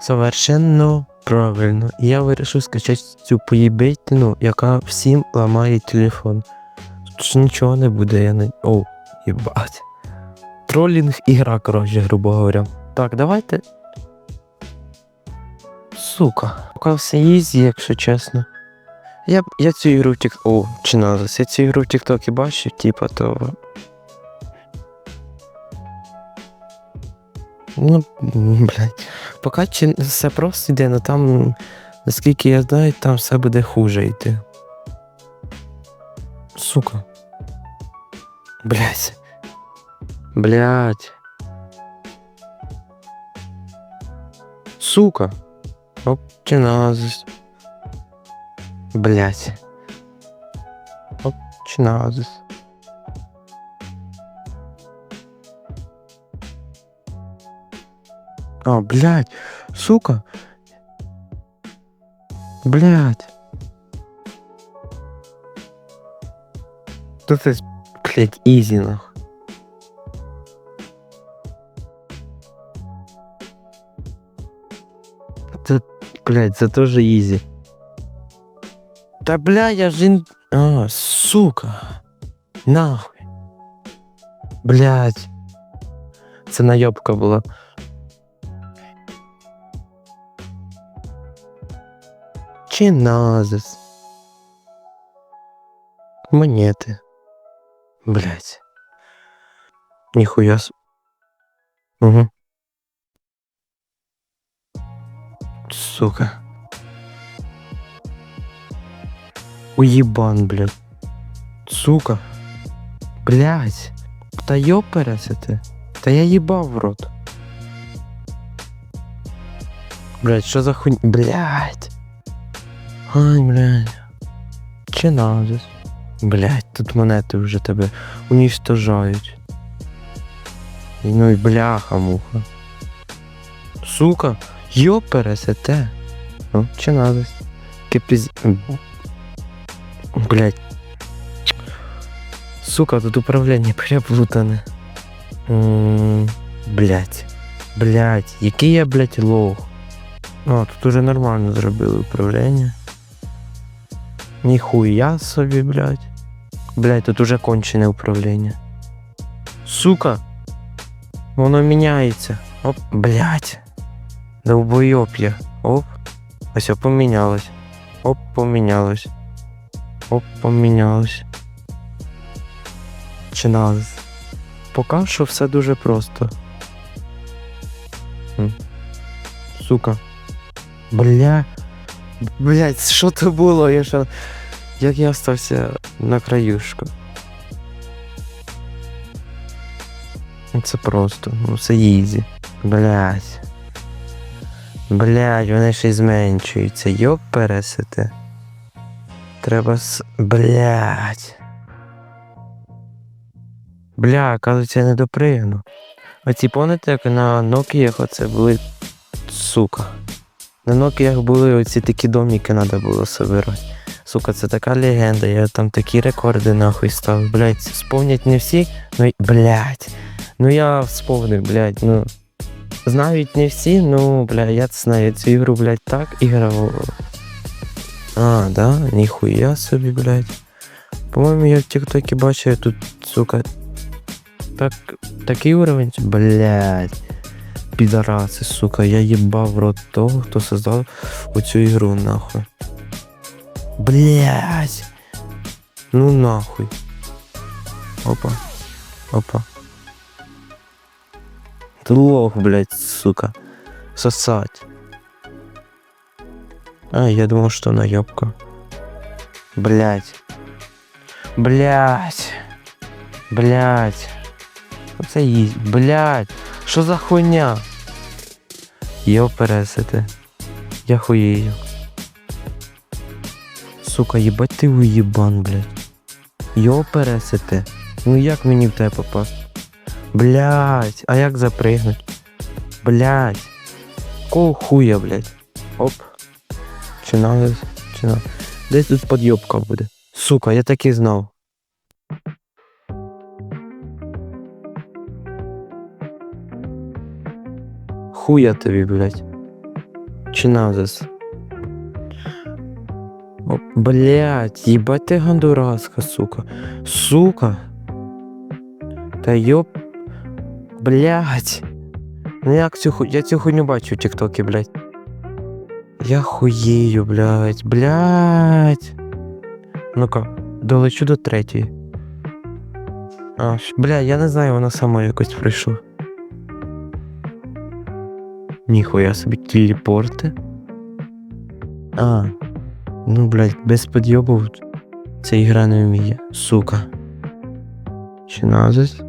Совершенно правильно. Я вирішив скачати цю поїбительну, яка всім ламає телефон. Тут нічого не буде, я не. О, їбать. Тролінг ігра, коротше, грубо говоря. Так, давайте. Сука. Поки все ізі, якщо чесно. Я, я цю ігру в тік... О, чи назас. Я цю ігру в Тіктокі бачив, типа, то. Ну, блядь. Поки все просто йде, але там, наскільки я знаю, там все буде хуже йти. Сука. Блядь. Блядь. Сука. Оп, чи назис. Блядь. Оп, чи А, блядь, сука. Блядь. Тут это, блядь, изи, нахуй. Это, блядь, это тоже изи. Да, бля, я же... ин- А, сука. Нахуй. Блядь. Це найобка була. Чи. Монети. Блять. Ніхуя с. Угу. Сука. Уебан, блядь. Сука. Блять. Та йопереся ти. Та я їбав в рот. Блять, що за хуйня? Блять. Ай, блядь. Чи назис? Блядь, тут монети вже тебе унічтожають. І Ну і бляха муха. Сука, йопересете. Ну, чи назис? Кипіз... Блядь. Сука, тут управління переплутане. М, Блядь. Блядь, який я, блядь, лох. О, тут уже нормально зробили управління. Ніхуя собі, блядь. Блядь, тут уже кончене управління. Сука! Воно міняється. Оп, блядь. Довбойоб я. Оп. Ось помінялось. Оп, помінялось. Оп, помінялось. Чи нас? Поки що все дуже просто. Сука. Бля. Блять, що це було? Я що... Як я остався на краюшку. Це просто, ну це ізі. Блять. Блять, вони ще й зменшуються. Йоп пересити. Треба с. Блять. Бля, кажуть, я не допригну. Оці пам'ятаєте, як на Nokia оце були. Сука. На Nokia були оці такі доміки треба було собирати. Сука, це така легенда, я там такі рекорди нахуй став. Блять, вспомнять не всі, ну блять. Ну я вспомнив, блять, ну. Знають не всі, ну, бля, я знаю цю ігру, блять, так іграв. А, да? Ніхуя собі, блять. По-моєму, я в Тіктокі бачив тут, сука. Так, такий уровень, блять. Підараси, сука, я їбав в рот того, хто создав оцю ігру, нахуй. Блять. Ну нахуй. Опа. Опа. Ты лох, блядь, сука. Сосать. А, я думал, что наебка. Блять. Блять. Блять. Оце їсть. Блять. Що за хуйня? Йо пересити. Я хуєю. Сука, їбать ти уїбан, блядь. Йо пересити. Ну як мені в тебе попасти? Блять, а як запригнуть? Блять. Кого хуя, блять? Оп. Чи надо? Чи надо? Десь тут подйобка буде. Сука, я так і знав. Хуя тобі, блять. Чи назис? Блять, їбать ти гондураска, сука. Сука. Та йоп. Блять. Ну як цю ху... Я цю хуйню бачу в Тіктокі, блять. Я хуєю, блять, блять. Ну-ка, долечу до третьої. А, бля, я не знаю, вона сама якось прийшла. Ніхуя собі телепорти. А. Ну, блядь, без підйобу ця ігра не вміє. Сука. Чи назис?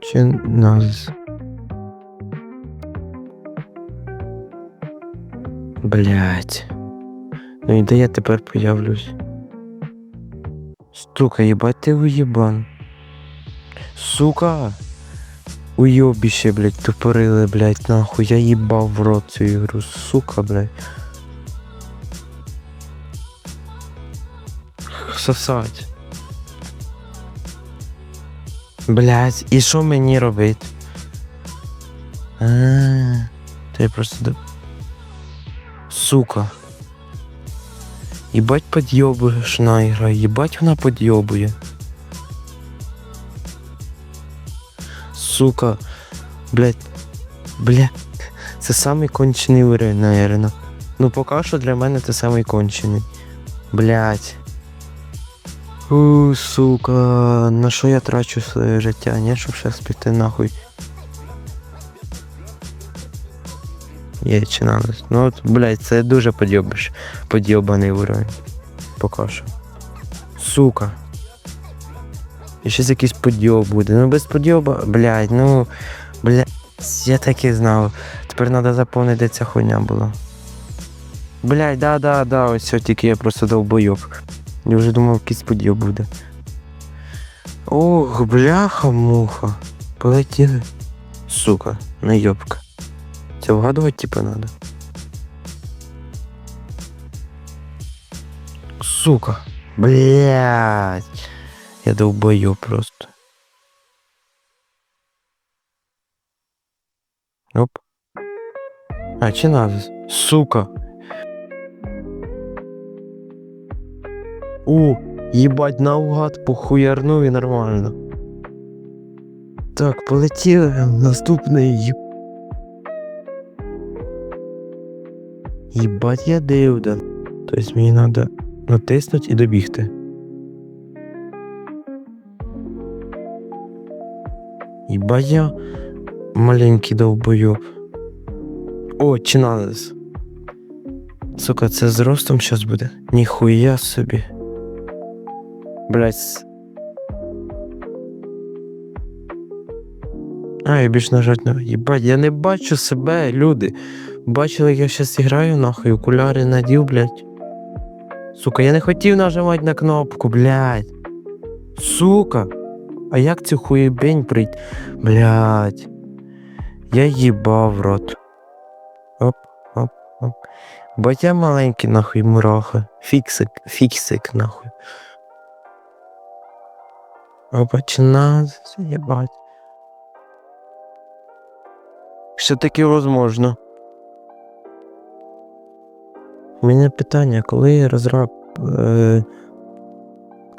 Чи назис? Блять. Ну і де я тепер появлюсь? Сука, їбать ти уєбан. Сука! Уйобіще, блядь, тупорили, блядь, нахуй. Я їбав в рот цю ігру, сука, блядь. Сосать. Блядь, і що мені робити? А, то я просто. Сука. Єбать подйобушна ігра, єбать вона подйобує. Сука. Блять. Бля. Це самий кончений уровень, наверно. Ну поки що для мене це самий кончений. Блять. У, сука, на що я трачу своє життя, ні, щоб ще спіти нахуй. Є чи. Ну от, блядь, це дуже подйобиш. Подйобаний уровень. Поки що. Сука. І щось якийсь подйоб буде. Ну без подйоба, блядь, ну. Блядь, я так і знав. Тепер треба заповнити, де ця хуйня була. Блядь, да, да, да, ось все, тільки я просто довбойоб. Я вже думав, якийсь подйоб буде. Ох, бляха-муха. Полетіли. Сука, найобка. Це вгадувати типа надо. Сука. Блять. Я долбою просто. Оп. А, чи надо? Сука. У, їбать наугад похуярнув і нормально. Так, полетіли. Наступний. їб- Їбать я дивда. Тобто мені треба натиснути і добігти. Їбать я маленький довбойоб. О, чиналес. Сука, це з ростом щас буде. Ніхуя собі. Блять. А, я більш нажать не. Їбать, я не бачу себе, люди. Бачили, я щас граю, нахуй, окуляри надів, блядь. Сука, я не хотів нажимати на кнопку, блядь. Сука. А як цю хуєбень прийти? Блядь. Я їбав в рот. Оп, оп, оп. Батя маленький, нахуй, мураха. Фіксик, фіксик, нахуй. Опа, чи нас, єбать. Все таки возможно. У мене питання, коли розраб. Е...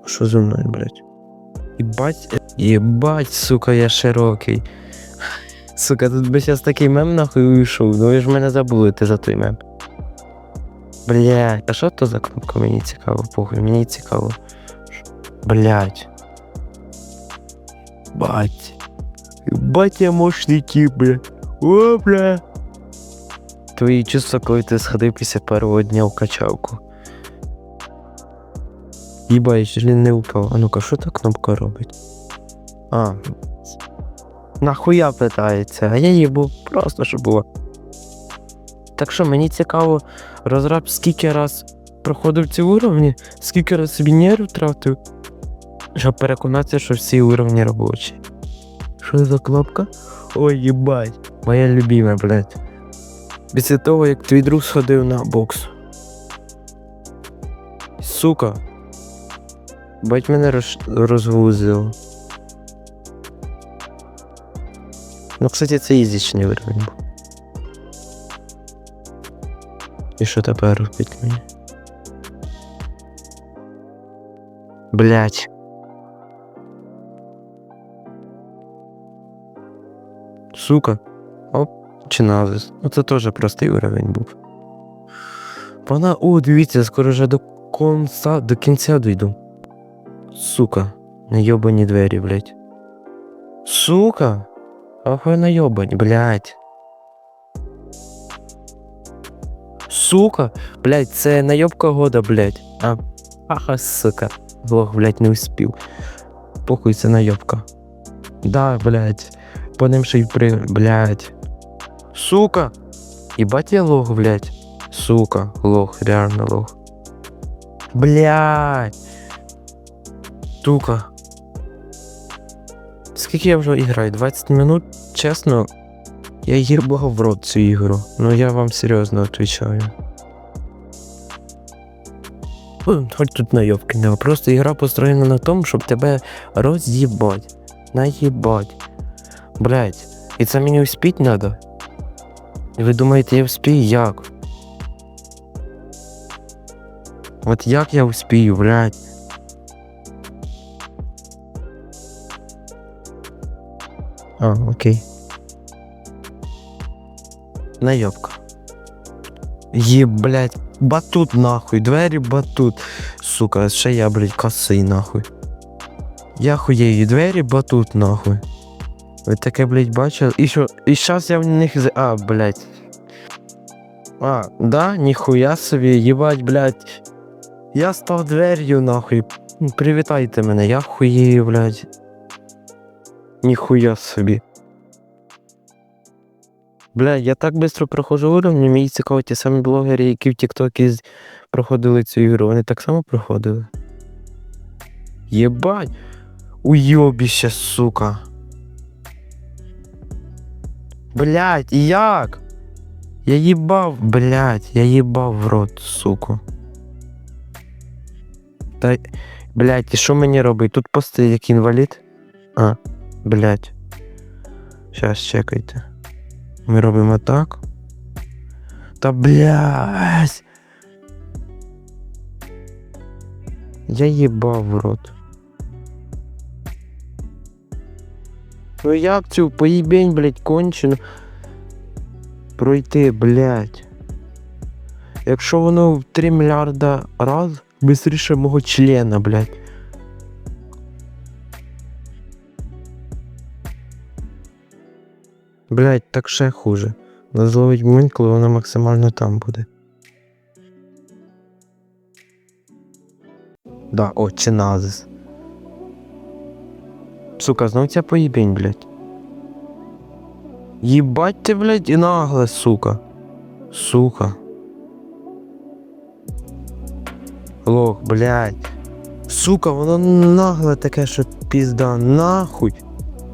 Що зі мною, блядь? Єбать, єбать, сука, я широкий. Сука, тут би зараз такий мем нахуй уйшов. Ну ви ж мене забудете за той мем. Блядь, а що то за кнопка? Мені цікаво, похуй, мені цікаво. Блядь. Бать. Бать я мощний тип, бля. О, бля. Твої чувства, коли ти сходив після першого дня в качалку. Їбай, ж не упав. А ну-ка, що та кнопка робить? А. Нахуя питається, а я їбу просто щоб було. Так що мені цікаво, розраб скільки раз проходив ці уровні, скільки раз собі нерв втратив, щоб переконатися, що всі уровні робочі. Що за кнопка? Ой, їбать. Моя любима, блядь. Після того, як твій друг сходив на бокс. Сука. Бать мене роз... розгузило. Ну, кстати, це ізічний уровень був. І що тепер робить мені? Блять. Сука. Оп, чи назис. Ну це теж простий уровень був. Вона, о, дивіться, скоро вже до конца, до кінця дійду. Сука, найобані двері, блять. Сука! Охуй найобані, блять. Сука, блять, це найобка года, блять. А, аха, сука. Лох, блять, не успів. Похуй, це найобка. Да, блять. По ним ще й при... Блять. Сука! Ебать я лох, блять. Сука, лох, реально лох. Блять. Сука. Скільки я вже граю? 20 минут? Чесно, я їбав в рот цю ігру. Ну я вам серйозно. Фу, Хоч тут найобки не. Просто ігра построєна на тому, щоб тебе роз'їбать. Наїбать. Блять. І це мені успіть надо? І ви думаєте, я вспію як? От як я успію, блядь? А, окей. Найобка. Є, батут нахуй, двері батут. Сука, ще я, блядь, косий нахуй. Я хуєю, двері батут нахуй. Ви таке, блядь, бачили? І що? І щас я в них. А, блядь. А, да, ніхуя собі, їбать, блядь. Я став двер'ю, нахуй. Привітайте мене, я хуєю, блядь. Ніхуя собі. Бля, я так швидко проходжу уровні, мені цікаво ті самі блогери, які в Тіктокі проходили цю ігру, вони так само проходили. Єбать! Уйобіще, сука. Блять, як? Я їбав, блять, я їбав в рот, суку. Та, блять, і що мені робить? Тут пости як інвалід? А, блять. Щас чекайте. Ми робимо так. Та блять. Я їбав в рот. Ну як цю поїбень, блять, кончену пройти, блять. Якщо воно в 3 мільярда раз бистріше мого члена, блять. Блять, так ще хуже. Зловить момент, коли воно максимально там буде. Да, о, чиназис. Сука, знов ця поїбень, блядь. Їбать ти, блядь, і нагле, сука. Сука. Лох, блядь. Сука, воно нагле таке, що пізда, нахуй.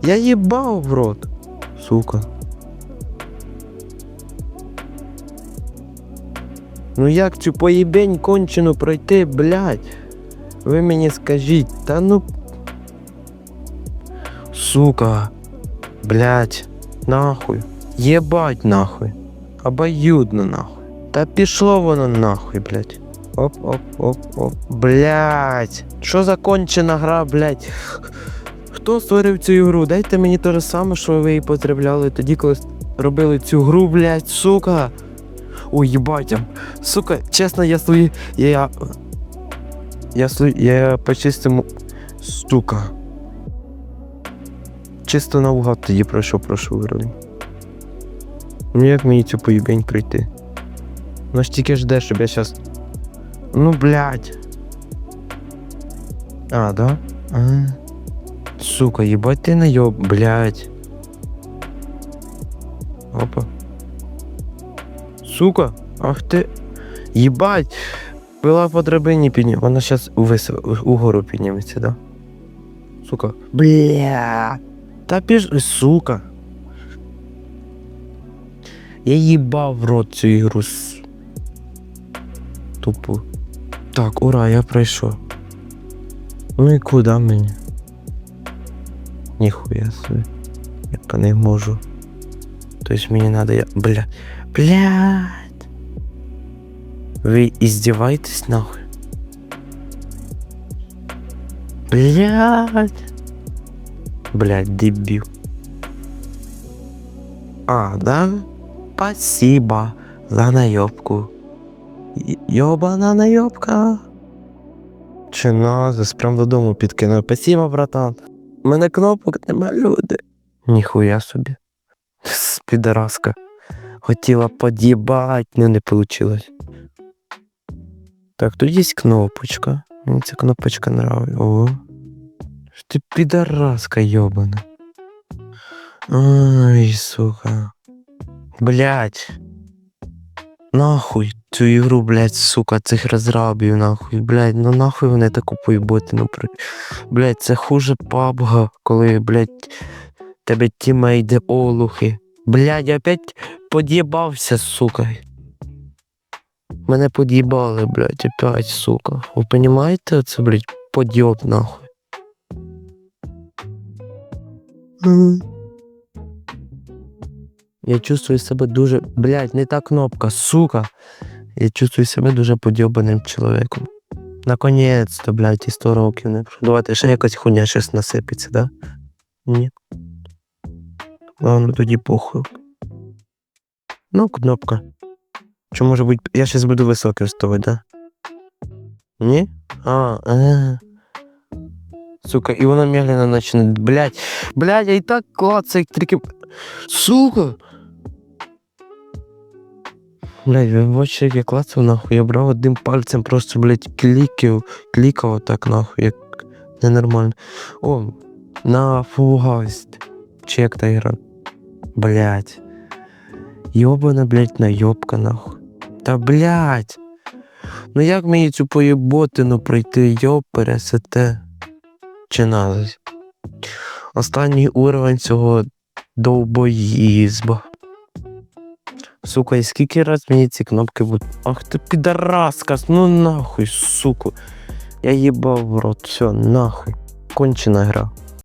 Я їбав в рот. Сука. Ну як цю поїбень кончену пройти, блядь? Ви мені скажіть, та ну. Сука. Блядь. Нахуй. Єбать нахуй. Обоюдно нахуй. Та пішло воно нахуй, блядь. Оп, оп, оп, оп. Блядь. Що за кончена гра, блядь? Хто створив цю ігру? Дайте мені те ж саме, що ви її потребляли тоді, коли робили цю гру, блядь, сука. Ой, їбать. Сука, чесно, я свої. Я. Я свої. Я по чистому. Сука. Чисто наугад тоді пройшов прошу уровень. Ну як мені цю поїбень пройти? Ну ж тільки жде, щоб я щас. Ну, блядь. А, да? А. Сука, їбать ти найоб, блядь. Опа. Сука, ах ти. Їбать! Пила по драбині підні. Вона зараз вис... угору підніметься, да? Сука. Бля. Та піж. Сука. Я їбав в рот цю ігру. Тупо. Так, ура, я пройшов. Ну і куди мені? Ніхуя собі. Я не можу. Тобто мені надо я. Бля. Блядь. Ви издеваетесь нахуй? Блядь. Блядь, дебил. А, да? Спасибо за наебку. Йобана наебка. Чи назис, прям додому підкинув. Спасибо, братан. У мене кнопок нема, люди. Ніхуя собі. Підараска. Хотіла под'їбать, ну не вийшло. Так, тут є кнопочка. Мені ця кнопочка нравиться. О. Ти підараска йобана. Ай, сука. Блять. Нахуй цю ігру, блять, сука, цих розрабів, нахуй. Блять, ну нахуй вони таку поїботину при. Блять, це хуже пабга, коли, блять, тебе тімейди олухи. Блять, опять под'єбався, сука. Мене под'їбали, блять, опять, сука. Ви понімаєте оце, блять, под'єб, нахуй. Я чувствую себе дуже. Блять, не та кнопка, сука. Я чувствую себе дуже подьобаним чоловіком. Наконець-то, блядь, і 100 років не пройшло. Давайте ще якась хуйня щось насипеться, да? Ні. Ладно, тоді похуй. Ну, кнопка. Що може бути. Я зараз буду високий вставати, да? Ні? А, е. Сука, і вона медленно почне. Блять, блять, я і так клацаю, тільки. Сука! Блять, ви бачите, як я клацав нахуй. Я брав одним пальцем просто, блять, клікав, клікав отак нахуй, як ненормально. О, на фугаст. Чи як та ігра? Блять. Йобана, блять, найобка нахуй. Та блять. Ну як мені цю поєботину пройти, йоб пересете? Чи назис? Останній уровень цього довбоїзба. Сука, і скільки раз мені ці кнопки будуть. Ах ти підараска, ну нахуй, суку. Я їбав в рот, все, нахуй. Кончена гра.